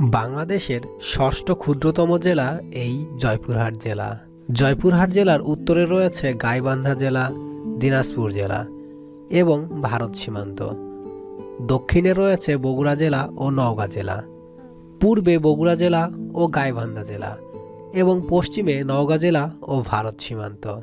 বাংলাদেশের ষষ্ঠ ক্ষুদ্রতম জেলা এই জয়পুরহাট জেলা। জয়পুরহাট জেলার উত্তরে রয়েছে গাইবান্ধা জেলা, দিনাজপুর জেলা এবং ভারত সীমান্ত। দক্ষিণে রয়েছে বগুড়া জেলা ও নওগাঁ জেলা। পূর্বে বগুড়া জেলা ও গাইবান্ধা জেলা এবং পশ্চিমে নওগাঁ জেলা ও ভারত সীমান্ত।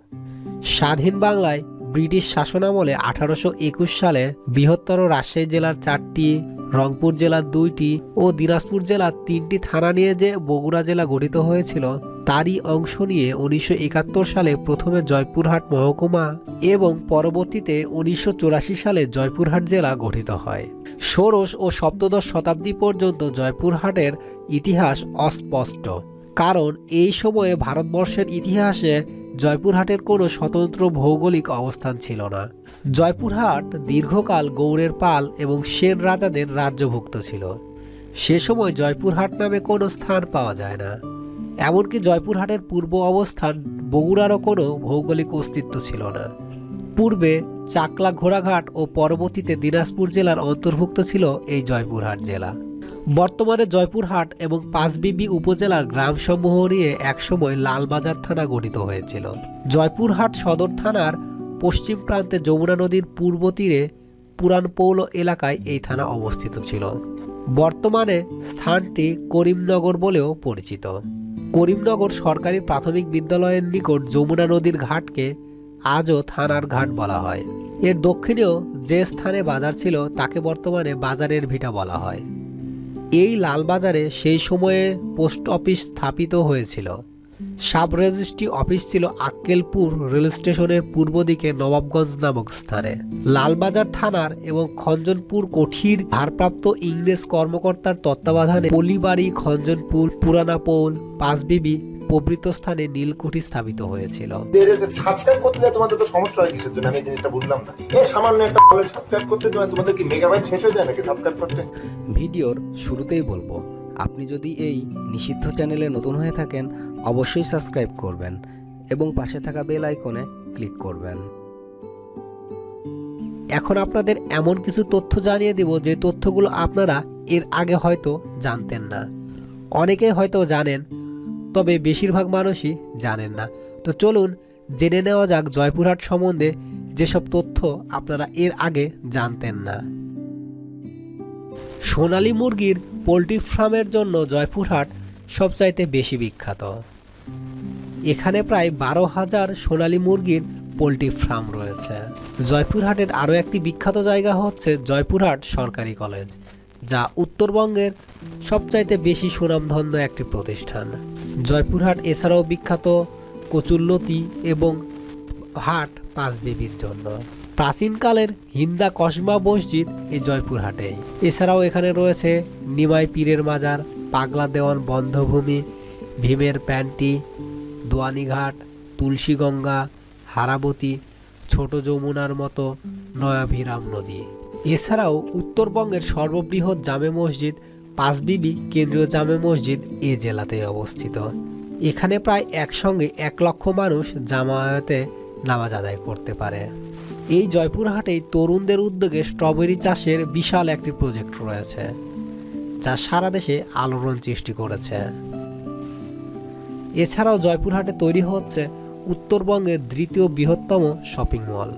স্বাধীন বাংলায় ব্রিটিশ শাসনামলে আঠারোশো একুশ সালে বৃহত্তর রাজশাহী জেলার চারটি রংপুর জেলার দুইটি ও দিনাজপুর জেলার তিনটি থানা নিয়ে যে বগুড়া জেলা গঠিত হয়েছিল, তারই অংশ নিয়ে উনিশশো একাত্তর সালে প্রথমে জয়পুরহাট মহকুমা এবং পরবর্তীতে উনিশশো চুরাশি সালে জয়পুরহাট জেলা গঠিত হয়। ষোড়শ ও সপ্তদশ শতাব্দী পর্যন্ত জয়পুরহাটের ইতিহাস অস্পষ্ট। কারণ এই সময়ে ভারতবর্ষের ইতিহাসে জয়পুরহাটের কোনো স্বতন্ত্র ভৌগোলিক অবস্থান ছিল না। জয়পুরহাট দীর্ঘকাল গৌড়ের পাল এবং সেন রাজাদের রাজ্যভুক্ত ছিল। সে সময় জয়পুরহাট নামে কোনো স্থান পাওয়া যায় না। এমনকি জয়পুরহাটের পূর্ব অবস্থান বগুড়ারও কোনো ভৌগোলিক অস্তিত্ব ছিল না। পূর্বে চাকলা ঘোড়াঘাট ও পরবর্তীতে দিনাজপুর জেলার অন্তর্ভুক্ত ছিল এই জয়পুরহাট জেলা। বর্তমানে জয়পুরহাট এবং পাঁচবিবি উপজেলার গ্রামসমূহ নিয়ে একসময় লালবাজার থানা গঠিত হয়েছিল। জয়পুরহাট সদর থানার পশ্চিম প্রান্তে যমুনা নদীর পূর্ব তীরে পুরান পৌল এলাকায় এই থানা অবস্থিত ছিল। বর্তমানে স্থানটি করিমনগর বলেও পরিচিত। করিমনগর সরকারি প্রাথমিক বিদ্যালয়ের নিকট যমুনা নদীর ঘাটকে আজও থানার ঘাট বলা হয়। এর দক্ষিণেও যে স্থানে বাজার ছিল তাকে বর্তমানে বাজারের ভিটা বলা হয়। এই লালবাজারে সেই সময়ে পোস্ট অফিস স্থাপিত হয়েছিল। সাব রেজিস্ট্রি অফিস ছিল আক্কেলপুর রেল স্টেশনের পূর্ব দিকে নবাবগঞ্জ নামক স্থানে। লালবাজার থানার এবং খঞ্জনপুর কোঠির ভারপ্রাপ্ত ইংরেজ কর্মকর্তার তত্ত্বাবধানে পলিবাড়ি, খঞ্জনপুর, পুরানাপোল, পাঁচবিবি প্রভৃত স্থানে নীলকুঠি স্থাপিত হয়েছিল। সাবস্ক্রাইব করতে যায় তোমাদের তো সমস্যা হয় কিসের জন্য? আমি জিনিসটা বুঝলাম না। এই সামান্য একটা কলেজ সাবস্ক্রাইব করতে তোমার তোমাদের কি মেগাবাইট শেষ হয়ে যায় নাকি সাবস্ক্রাইব করতে? ভিডিওর শুরুতেই বলব আপনি যদি এই নিষিদ্ধ চ্যানেলে নতুন হয়ে থাকেন অবশ্যই সাবস্ক্রাইব করবেন এবং পাশে থাকা বেল আইকনে ক্লিক করবেন। এখন আপনাদের এমন কিছু তথ্য জানিয়ে দেব যে তথ্যগুলো আপনারা এর আগে হয়তো জানতেন না। অনেকেই হয়তো জানেন তবে বেশিরভাগ মানুষই জানেন না। তো চলুন জেনে নেওয়া যাক জয়পুরহাট সম্বন্ধে যেসব তথ্য আপনারা এর আগে জানতেন না। সোনালী মুরগির পোলট্রি ফার্মের জন্য জয়পুরহাট সবচাইতে বেশি বিখ্যাত। এখানে প্রায় বারো হাজার সোনালী মুরগির পোলট্রি ফার্ম রয়েছে। জয়পুরহাটের আরও একটি বিখ্যাত জায়গা হচ্ছে জয়পুরহাট সরকারি কলেজ, যা উত্তরবঙ্গের সবচাইতে বেশি সুনামধন্য একটি প্রতিষ্ঠান। জয়পুরহাট এছাড়াও বিখ্যাত কচুল্লতি এবং হাট পাঁচবিবির জন্য। প্রাচীনকালের হিন্দা কসমা মসজিদ এই জয়পুরহাটে। এছাড়াও এখানে রয়েছে নিমাই পীরের মাজার, পাগলা দেওয়ান বন্ধভূমি, ভীমের প্যান্টি, দোয়ানিঘাট, তুলসীগঙ্গা, হারাবতী, ছোট যমুনার মতো নয়াভিরাম নদী। এছাড়াও উত্তরবঙ্গের সর্ববৃহৎ জামে মসজিদ পাঁচবিবি কেন্দ্রীয় জামে মসজিদ এ জেলাতে অবস্থিত। এখানে প্রায় একসঙ্গে এক লক্ষ মানুষ জামায়াতে নামাজ আদায় করতে পারে। এই জয়পুরহাটেই তরুণদের উদ্যোগে স্ট্রবেরি চাষের বিশাল একটি প্রজেক্ট রয়েছে, যা সারা দেশে আলোড়ন সৃষ্টি করেছে। এছাড়াও জয়পুরহাটে তৈরি হচ্ছে উত্তরবঙ্গের দ্বিতীয় বৃহত্তম শপিং মল।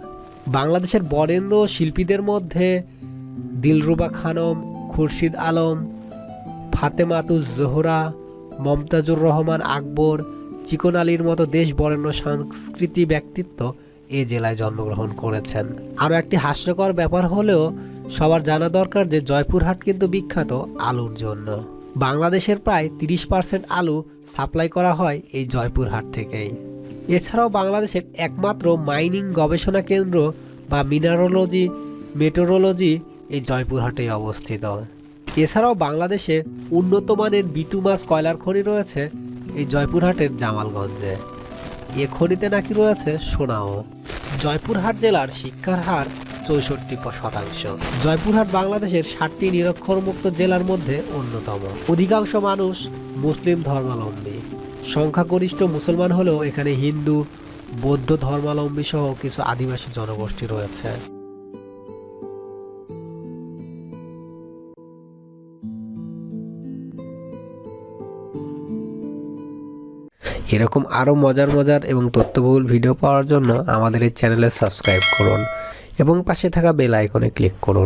বাংলাদেশের বরেণ্য শিল্পীদের মধ্যে দিলরুবা খানম, খুরশিদ আলম ফাতেমাতুজ জোহরা, মমতাজুর রহমান আকবর, চিকন আলীর মতো দেশ বরেণ্য সংস্কৃতি ব্যক্তিত্ব এ জেলায় জন্মগ্রহণ করেছেন। আরও একটি হাস্যকর ব্যাপার হলেও সবার জানা দরকার যে জয়পুরহাট কিন্তু বিখ্যাত আলুর জন্য। বাংলাদেশের প্রায় তিরিশ পার্সেন্ট আলু সাপ্লাই করা হয় এই জয়পুরহাট থেকেই। এছাড়াও বাংলাদেশের একমাত্র মাইনিং গবেষণা কেন্দ্র বা মিনারোলজি, মেটোরোলজি এই জয়পুরহাটেই অবস্থিত। এছাড়াও বাংলাদেশে উন্নত মানের বিটুমাস কয়লার খনি রয়েছে এই জয়পুরহাটের জামালগঞ্জে। এ খনিতে নাকি রয়েছে সোনাও। জয়পুরহাট জেলার শিক্ষার হার চৌষট্টি শতাংশ। জয়পুরহাট বাংলাদেশের ষাটটি নিরক্ষরমুক্ত জেলার মধ্যে অন্যতম। অধিকাংশ মানুষ মুসলিম ধর্মাবলম্বী। সংখ্যাগরিষ্ঠ মুসলমান হলেও এখানে হিন্দু, বৌদ্ধ ধর্মাবলম্বী সহ কিছু আদিবাসী জনগোষ্ঠী রয়েছে। এরকম আরও মজার মজার এবং তথ্যবহুল ভিডিও পাওয়ার জন্য আমাদের এই চ্যানেলে সাবস্ক্রাইব করুন এবং পাশে থাকা বেল আইকনে ক্লিক করুন।